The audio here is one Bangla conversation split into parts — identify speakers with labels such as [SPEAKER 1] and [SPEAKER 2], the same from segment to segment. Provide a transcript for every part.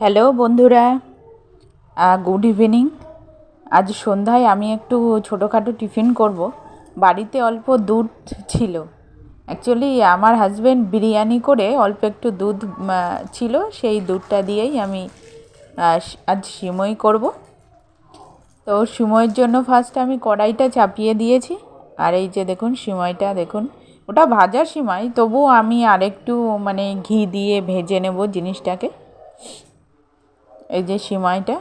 [SPEAKER 1] হ্যালো বন্ধুরা গুড ইভিনিং আজ সন্ধ্যায় আমি একটু ছোটোখাটো টিফিন করব। বাড়িতে অল্প দুধ ছিল। অ্যাকচুয়ালি আমার হাজব্যান্ড বিরিয়ানি করে অল্প একটু দুধ ছিল, সেই দুধটা দিয়েই আমি আজ সিমই করব। তো সিমইয়ের জন্য ফার্স্ট আমি কড়াইটা চাপিয়ে দিয়েছি। আর এই যে দেখুন, সিমইটা দেখুন, ওটা ভাজা সিমাই, তবুও আমি আরেকটু মানে ঘি দিয়ে ভেজে নেব জিনিসটাকে। এই যে সিমাইটা,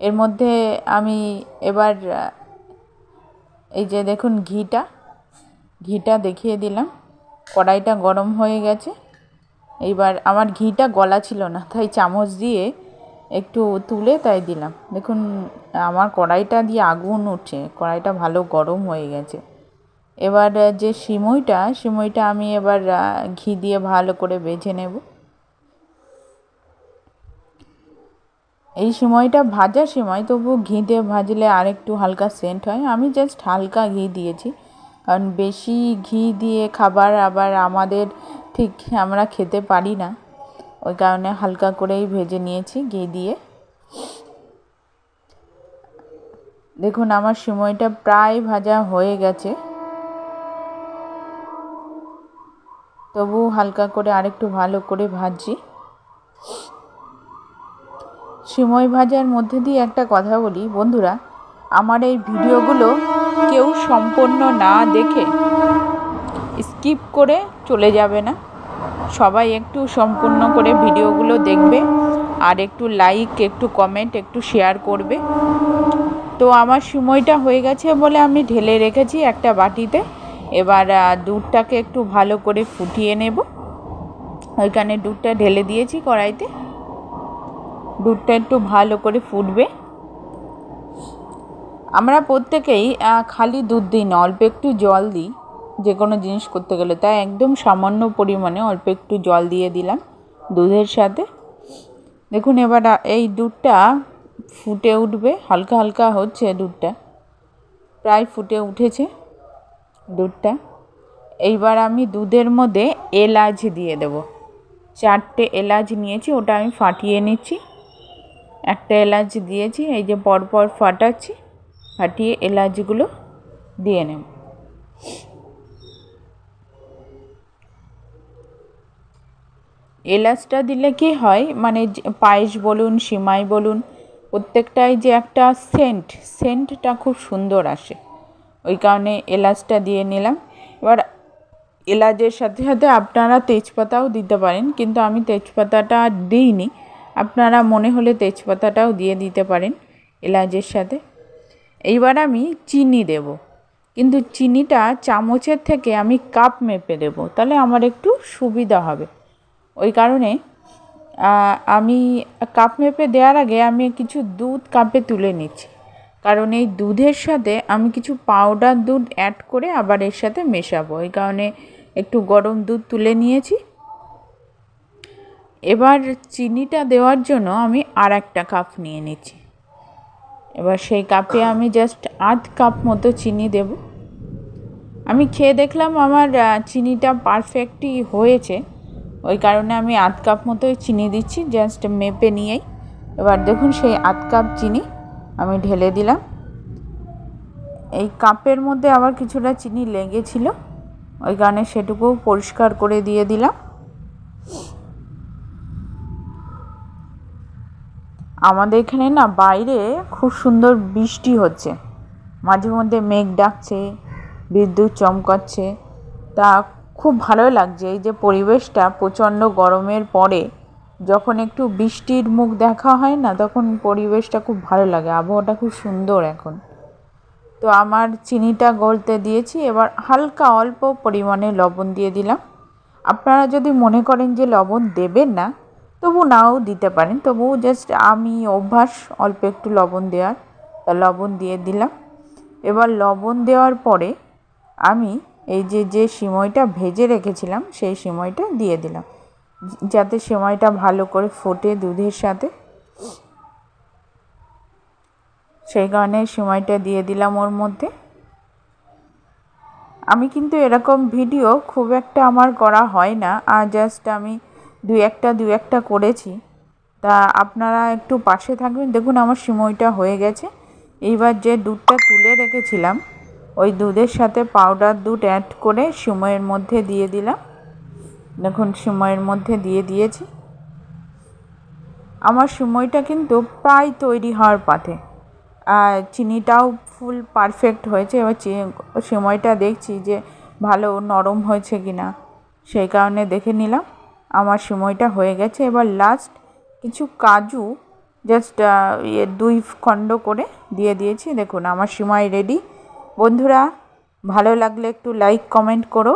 [SPEAKER 1] এর মধ্যে আমি এবার এই যে দেখুন ঘিটা ঘিটা দেখিয়ে দিলাম। কড়াইটা গরম হয়ে গেছে। এইবার আমার ঘিটা গলা ছিল না, তাই চামচ দিয়ে একটু তুলে তাই দিলাম। দেখুন, আমার কড়াইটা দিয়ে আগুন উঠছে, কড়াইটা ভালো গরম হয়ে গেছে। এবার যে সিমইটা সিমইটা আমি এবার ঘি দিয়ে ভালো করে বেজে নেব। এই সময়টা ভাজার সময় তবু ঘি দিয়ে ভাজলে আর একটু হালকা সেন্ট হয়। আমি জাস্ট হালকা ঘি দিয়েছি। কারণ বেশি ঘি দিয়ে খাবার আবার আমাদের ঠিক আমরা খেতে পারি না। ওই কারণে হালকা করেই ভেজে নিয়েছি ঘি দিয়ে। দেখুন, আমার সময়টা প্রায় ভাজা হয়ে গেছে। তবু হালকা করে আরেকটু ভালো করে ভাজছি সিমই ভাজার মধ্যে দিয়ে একটা কথা বলি, বন্ধুরা। আমার এই ভিডিওগুলো কেউ সম্পূর্ণ না দেখে স্কিপ করে চলে যাবে না। সবাই একটু সম্পূর্ণ করে ভিডিওগুলো দেখবে আর একটু লাইক একটু কমেন্ট একটু শেয়ার করবে। তো আমার সময়টা হয়ে গেছে বলে আমি ঢেলে রেখেছি একটা বাটিতে। এবার দুধটাকে একটু ভালো করে ফুটিয়ে নেব। ওইখানে দুধটা ঢেলে দিয়েছি কড়াইতে। দুধটা একটু ভালো করে ফুটবে। আমরা প্রত্যেকেই খালি দুধ দিই না, অল্প একটু জল দিই যে কোনো জিনিস করতে গেলে। তাই একদম সামান্য পরিমাণে অল্প একটু জল দিয়ে দিলাম দুধের সাথে। দেখুন এবার এই দুধটা ফুটে উঠবে, হালকা হালকা হচ্ছে দুধটা। প্রায় ফুটে উঠেছে দুধটা। এইবার আমি দুধের মধ্যে এলাচ দিয়ে দেব। চারটে এলাচ নিয়েছি, ওটা আমি ফাটিয়ে নিচ্ছি। একটা এলাচ দিয়েছি, এই যে পরপর ফাটাচ্ছি, ফাটিয়ে এলাচগুলো দিয়ে নেব। এলাচটা দিলে কি হয় মানে পায়েস বলুন, সিমাই বলুন, প্রত্যেকটাই যে একটা সেন্ট, সেন্টটা খুব সুন্দর আসে। ওই কারণে এলাচটা দিয়ে নিলাম। এবার এলাচের সাথে সাথে আপনারা তেজপাতাও দিতে পারেন, কিন্তু আমি তেজপাতাটা দিইনি। আপনারা মনে হলে তেজপাতাটাও দিয়ে দিতে পারেন এলাচের সাথে। এইবার আমি চিনি দেব। কিন্তু চিনিটা চামচের থেকে আমি কাপ মেপে দেব, তাহলে আমার একটু সুবিধা হবে। ওই কারণে আমি কাপ মেপে দেওয়ার আগে আমি কিছু দুধ কাপে তুলে নিচ্ছি। কারণ এই দুধের সাথে আমি কিছু পাউডার দুধ অ্যাড করে আবার এর সাথে মেশাবো। এই কারণে একটু গরম দুধ তুলে নিয়েছি। এবার চিনিটা দেওয়ার জন্য আমি আর একটা কাপ নিয়ে নিচ্ছি। এবার সেই কাপে আমি জাস্ট আধ কাপ মতো চিনি দেব। আমি খেয়ে দেখলাম আমার চিনিটা পারফেক্টই হয়েছে। ওই কারণে আমি আধ কাপ মতোই চিনি দিচ্ছি জাস্ট মেপে নিয়েই। এবার দেখুন সেই আধ কাপ চিনি আমি ঢেলে দিলাম। এই কাপের মধ্যে আবার কিছুটা চিনি লেগেছিল। ওই কারণে সেটুকুও পরিষ্কার করে দিয়ে দিলাম। আমাদের এখানে না বাইরে খুব সুন্দর বৃষ্টি হচ্ছে। মাঝে মধ্যে মেঘ ডাকছে, বিদ্যুৎ চমকাচ্ছে। তা খুব ভালো লাগছে এই যে পরিবেশটা প্রচণ্ড গরমের পরে। যখন একটু বৃষ্টির মুখ দেখা হয় না, তখন পরিবেশটা খুব ভালো লাগে। আবহাওয়াটা খুব সুন্দর এখন। তো আমার চিনিটা গলতে দিয়েছি, এবার হালকা অল্প পরিমাণে লবণ দিয়ে দিলাম। আপনারা যদি মনে করেন যে লবণ দেবেন না তবু নাও দিতে পারেন। তবু জাস্ট আমি অভ্যাস, অল্প একটু লবণ দেওয়ার, তা লবণ দিয়ে দিলাম। এবার লবণ দেওয়ার পরে আমি এই যে যে সিময়টা ভেজে রেখেছিলাম, সেই সিময়টা দিয়ে দিলাম। যাতে সিময়টা ভালো করে ফোটে দুধের সাথে। সেই কারণে সিময়টা দিয়ে দিলাম ওর মধ্যে। আমি কিন্তু এরকম ভিডিও খুব একটা আমার করা হয় না। আর জাস্ট আমি দু একটা দু একটা করেছি। তা আপনারা একটু পাশে থাকবেন। দেখুন আমার সিমইটা হয়ে গেছে। এইবার যে দুধটা তুলে রেখেছিলাম, ওই দুধের সাথে পাউডার দুধ অ্যাড করে সিমইয়ের মধ্যে দিয়ে দিলাম। দেখুন, সিমইয়ের মধ্যে দিয়ে দিয়েছি। আমার সিমইটা কিন্তু প্রায় তৈরি হওয়ার পাথে। আর চিনিটাও ফুল পারফেক্ট হয়েছে। এবার সিমইটা দেখছি যে ভালো নরম হয়েছে কি না সেই কারণে দেখে নিলাম। আমার সময়টা হয়ে গেছে। এবার লাস্ট কিছু কাজু জাস্ট ইয়ে দুই খণ্ড করে দিয়ে দিয়েছি। দেখুন, আমার সময় রেডি বন্ধুরা, ভালো লাগলে একটু লাইক কমেন্ট করো।